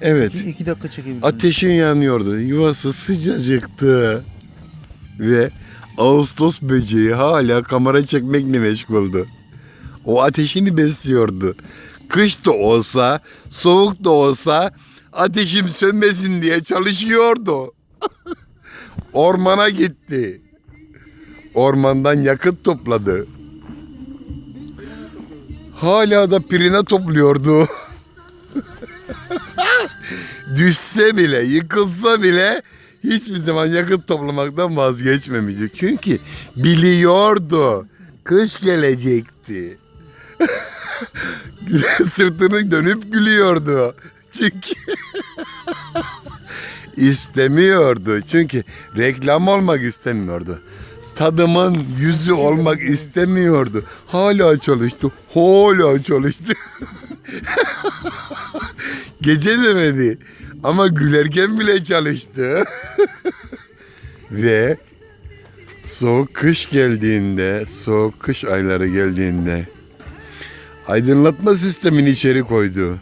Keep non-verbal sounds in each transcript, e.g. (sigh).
Evet. İki, iki dakika çekebilirim. Ateşin yanıyordu. Yuvası sıcacıktı. Ve Ağustos böceği hala kamera çekmekle meşguldü. O ateşini besliyordu. Kış da olsa, soğuk da olsa ateşim sönmesin diye çalışıyordu. (laughs) Ormana gitti. Ormandan yakıt topladı. Hala da pirina topluyordu. (laughs) (laughs) Düşse bile, yıkılsa bile hiçbir zaman yakıt toplamaktan vazgeçmemeyecek. Çünkü biliyordu kış gelecekti. (laughs) Sırtını dönüp gülüyordu. Çünkü (laughs) istemiyordu. Çünkü reklam olmak istemiyordu. Tadımın yüzü olmak istemiyordu. Hala çalıştı. Hala çalıştı. (laughs) Gece demedi. Ama gülerken bile çalıştı. (laughs) Ve soğuk kış geldiğinde, soğuk kış ayları geldiğinde aydınlatma sistemini içeri koydu.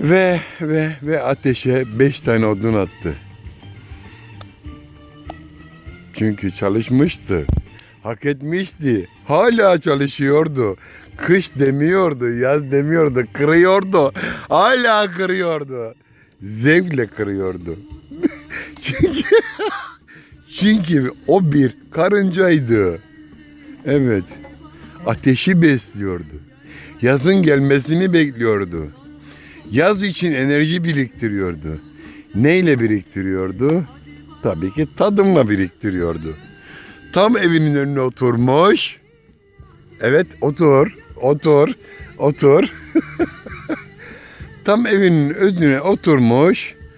Ve ve ve ateşe beş tane odun attı. Çünkü çalışmıştı. Hak etmişti. Hala çalışıyordu. Kış demiyordu, yaz demiyordu. Kırıyordu. Hala kırıyordu. Zevkle kırıyordu. (laughs) çünkü çünkü o bir karıncaydı. Evet. Ateşi besliyordu. Yazın gelmesini bekliyordu. Yaz için enerji biriktiriyordu. Neyle biriktiriyordu? Tabii ki tadımla biriktiriyordu. Tam evinin önüne oturmuş. Evet otur, otur, otur. (laughs) Tam evinin önüne oturmuş.